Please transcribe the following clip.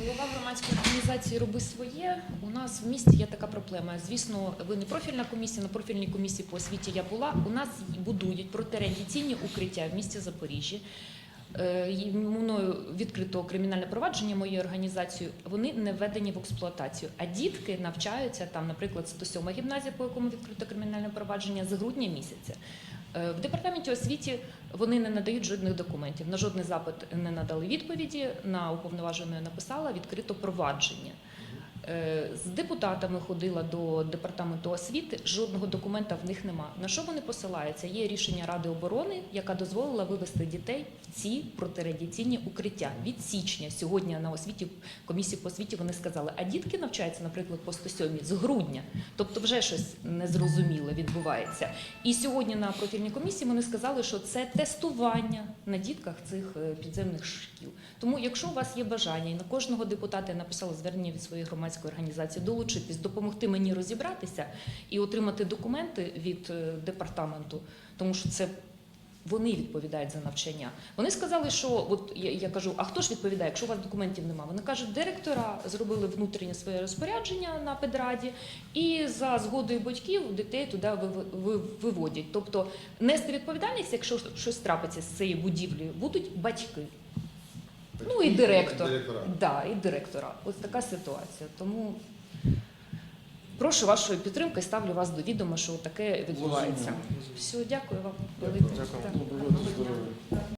Голова громадської організації роби своє. У нас в місті є така проблема. Звісно, ви не профільна комісія. На профільній комісії по освіті я була. У нас будують протирадіаційні укриття в місті Запоріжжі. Е, Мною відкрито кримінальне провадження моєю організацією. Вони не введені в експлуатацію. А дітки навчаються там, наприклад, 107 гімназія, по якому відкрито кримінальне провадження з грудня місяця. Е, В департаменті освіті вони не надають жодних документів. На жодний запит не надали відповіді. На уповноваженої написала відкрито провадження. Е, З депутатами ходила до департаменту освіти. Жодного документа в них нема. На що вони посилаються? Є рішення Ради оборони, яка дозволила вивести дітей в ці протирадіаційні укриття від січня. Сьогодні на освіті комісії по освіті вони сказали, а дітки навчаються, наприклад, по 107 з грудня. Тобто вже щось незрозуміле відбувається. І сьогодні на профільній комісії вони сказали, що це тестування на дітках цих е, підземних шкіл. Тому, якщо у вас є бажання, і на кожного депутата я написала звернення від своєї громадської організації, долучитись, допомогти мені розібратися і отримати документи від е, департаменту, тому що це. Вони відповідають за навчання. Вони сказали, що от я, я кажу, а хто ж відповідає, якщо у вас документів немає? Вони кажуть, директора зробили внутрішнє своє розпорядження на педраді, і за згодою батьків дітей туди ви- ви- виводять. Тобто нести відповідальність, якщо щось трапиться з цією будівлею, будуть батьки. Ну і директор. Директора. Да, і директора. Ось така ситуація. Тому прошу вашої підтримки, ставлю вас до відома, що таке відбувається. Все, дякую вам. Дякую. велике. Дякую.